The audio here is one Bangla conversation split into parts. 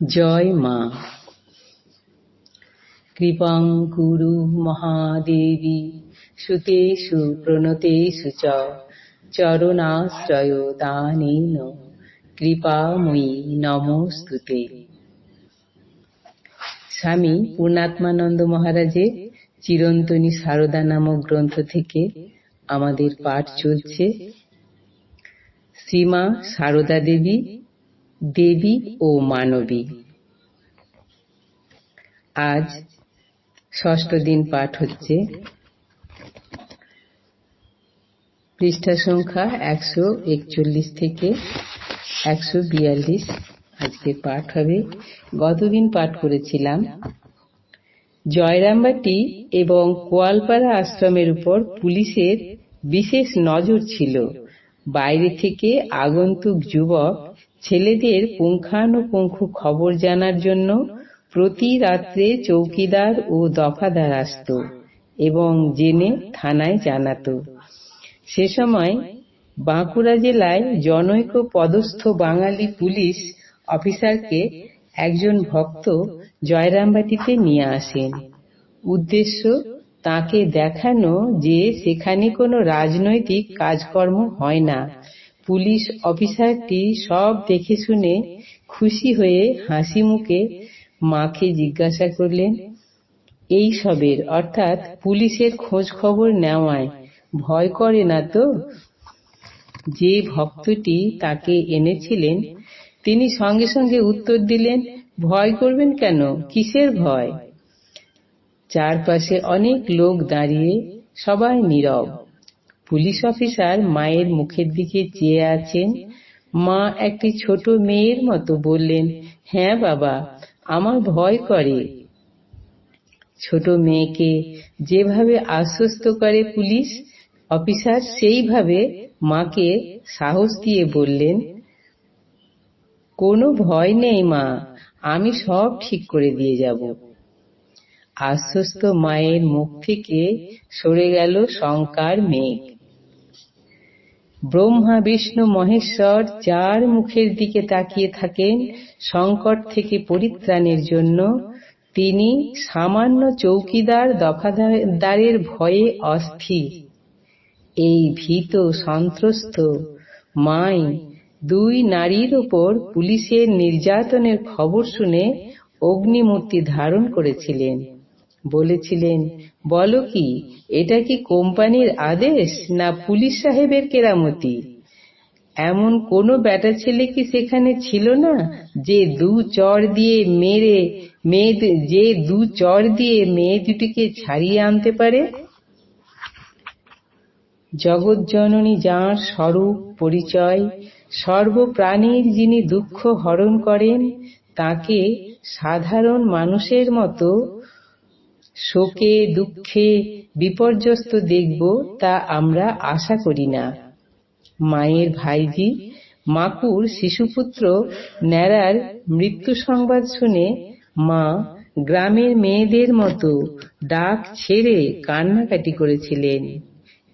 জয় মা। কৃপাং কুরু মহাদেবী, সুতেষু প্রণতেষু চরণাশ্রয় দানেন। কৃপাময়ী নমস্তুতে। স্বামী পূর্ণাত্মানন্দ মহারাজের চিরন্তনী সারদা নামক গ্রন্থ থেকে আমাদের পাঠ চলছে। শ্রীমা সারদা দেবী দেবী ও মানবী। আজ ষষ্ঠ দিন পাঠ হচ্ছে। পৃষ্ঠা সংখ্যা একশো একচল্লিশ থেকে একশো বিয়াল্লিশ আজকে পাঠ হবে। গতদিন পাঠ করেছিলাম। জয়রামবাটি এবং কোয়ালপাড়া আশ্রমের উপর পুলিশের বিশেষ নজর ছিল। বাইরে থেকে আগন্তুক যুবক ছেলেদের পুঙ্খানুপুঙ্খ খবর জানার জন্য প্রতি রাত্রে চৌকিদার ও দফাদার আসত এবং জেনে থানায় জানাত। সে সময় বাঁকুড়া জেলায় জনৈক পদস্থ বাঙালি পুলিশ অফিসারকে একজন ভক্ত জয়রামবাটিতে নিয়ে আসেন। উদ্দেশ্য তাকে দেখানো যে সেখানে কোনো রাজনৈতিক কাজকর্ম হয় না। পুলিশ অফিসারটি সব দেখে শুনে খুশি হয়ে হাসি মুখে মাকে জিজ্ঞাসা করলেন, এই সবের, অর্থাৎ পুলিশের খোঁজ খবর নেওয়ায় ভয় করে না তো? যে ভক্তটি তাকে এনেছিলেন, তিনি সঙ্গে সঙ্গে উত্তর দিলেন, ভয় করবেন কেন? কিসের ভয়? চারপাশে অনেক লোক দাঁড়িয়ে সবাই নীরব। পুলিশ অফিসার মায়ের মুখের দিকে চেয়ে আছেন। মা একটি ছোট মেয়ের মতো বললেন হ্যাঁ বাবা, আমার ভয় করে। ছোট মেয়েকে যেভাবে আশ্বস্ত করে পুলিশ, অফিসার সেইভাবে মাকে সাহস দিয়ে বললেন, কোনো ভয় নেই মা, আমি সব ঠিক করে দিয়ে যাব। আশ্বস্ত মায়ের মুখ থেকে সরে গেল শঙ্কার মেঘ। ব্রহ্মা, বিষ্ণু, মহেশ্বর যার মুখের দিকে তাকিয়ে থাকেন সংকট থেকে পরিত্রাণের জন্য। তিনি সামান্য চৌকিদার দফাদারের ভয়ে অস্থির। এই ভীত, সন্ত্রস্ত মাই দুই নারীর ওপর পুলিশের নির্যাতনের খবর শুনে অগ্নিমূর্তি ধারণ করেছিলেন। বলেছিলেন, বলো কি, এটা কি কোম্পানির আদেশ না পুলিশ সাহেবের কেরামতি? এমন কোনো ব্যাটা ছেলে কি সেখানে ছিল না যে দু চর দিয়ে মেরে মেয়ে যে দু চর দিয়ে মেয়ে দুটিকে ছাড়িয়ে আনতে পারে? জগৎজননী যাঁর স্বরূপ পরিচয়, সর্বপ্রাণীর যিনি দুঃখ হরণ করেন, তাকে সাধারণ মানুষের মতো শোকে দুঃখে বিপর্যস্ত দেখব তা আমরা আশা করি না। মায়ের ভাইজি মাকুর শিশুপুত্র ন্যাড়ার মৃত্যু সংবাদ শুনে মা গ্রামের মেয়েদের মতো ডাক ছেড়ে কান্নাকাটি করেছিলেন।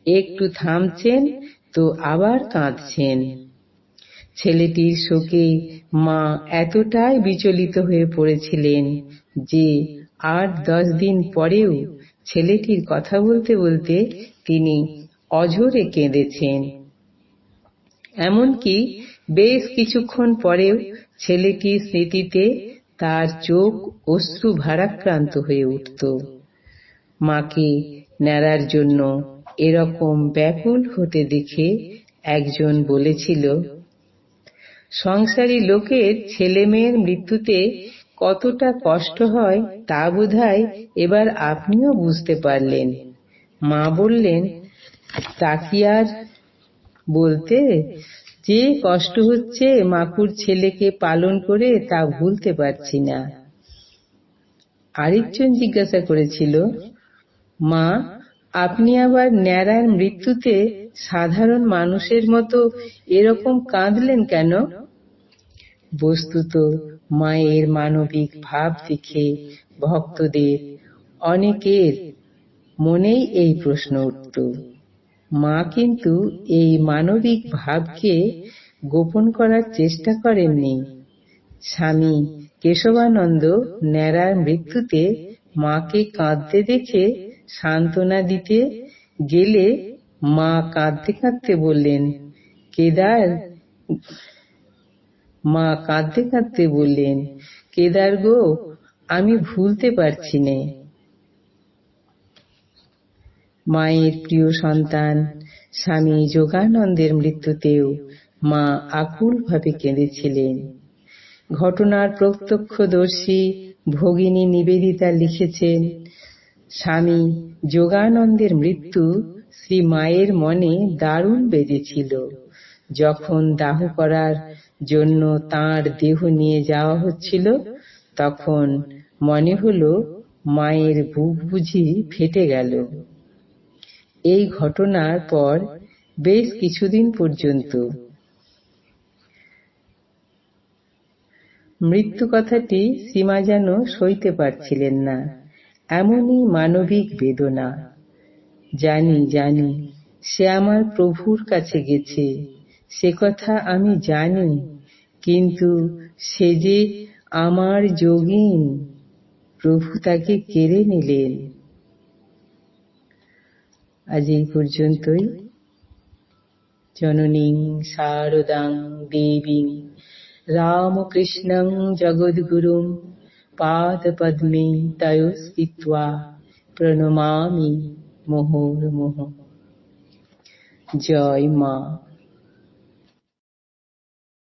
একটু থামছেন তো আবার কাঁদছেন। ছেলেটির শোকে মা এতটাই বিচলিত হয়ে পড়েছিলেন যে আট দশ দিন পরেও ছেলেটির কথা বলতে বলতে তিনি অঝরে কেঁদেছেন। এমনকি বেশ কিছুক্ষণ পরেও ছেলেটির স্মৃতিতে তার চোখ অশ্রু ভারাক্রান্ত হয়ে উঠত। মাকে নেড়ার জন্য এরকম ব্যাকুল হতে দেখে একজন বলেছিল সংসারী লোকের ছেলে মেয়ের মৃত্যুতে কতটা কষ্ট হয় তা বোধহয় এবার আপনিও বুঝতে পারলেন। মা বললেন, তা কি আর বলতে? যে কষ্ট হচ্ছে মাকুর ছেলেকে পালন করে তা ভুলতে পারছি না। আরেকজন জিজ্ঞাসা করেছিল, মা, আপনি আবার ন্যাড়ার মৃত্যুতে সাধারণ মানুষের মতো এরকম কাঁদলেন কেন? বস্তুত মায়ের মানবিক ভাব দেখে ভক্তদের অনেকের মনেই এই প্রশ্ন উঠত। মা কিন্তু এই মানবিক ভাবকে গোপন করার চেষ্টা করেননি। স্বামী কেশবানন্দ ন্যাড়ার মৃত্যুতে মাকে কাঁদতে দেখে সান্ত্বনা দিতে গেলে মা কাঁদতে কাঁদতে বললেন, কেদার মা কাঁদতে কাঁদতে বললেন কেদার গো? আমি ভুলতে পারছি নে। মায়ের প্রিয় সন্তান, স্বামী যোগানন্দের মৃত্যুতেও মা আকুলভাবে কেঁদেছিলেন। ঘটনার প্রত্যক্ষদর্শী ভগিনী নিবেদিতা লিখেছেন, স্বামী যোগানন্দের মৃত্যু শ্রী মায়ের মনে দারুণ বেজেছিল। যখন দাহ করার জন্য তার দেহ নিয়ে যাওয়া হচ্ছিল, তখন মনে হলো মায়ের বুক বুঝি ফেটে গেল। এই ঘটনার পর বেশ কিছুদিন পর্যন্ত। মৃত্যু কথাটি সীমা যেন সইতে পারছিলেন না, এমনই মানবিক বেদনা। জানি জানি, সে আমার প্রভুর কাছে গেছে। সে কথা আমি জানি, কিন্তু সে যে আমার যোগিন, প্রভু তাকে কেড়ে নিলেন। আজ এই পর্যন্তই। জননীং শারদাং দেবীং, রামকৃষ্ণং জগদ্গুরুং পাদপদ্মে তয়োস্থিত্বা প্রণমামি মোহর মোহ জয় মা।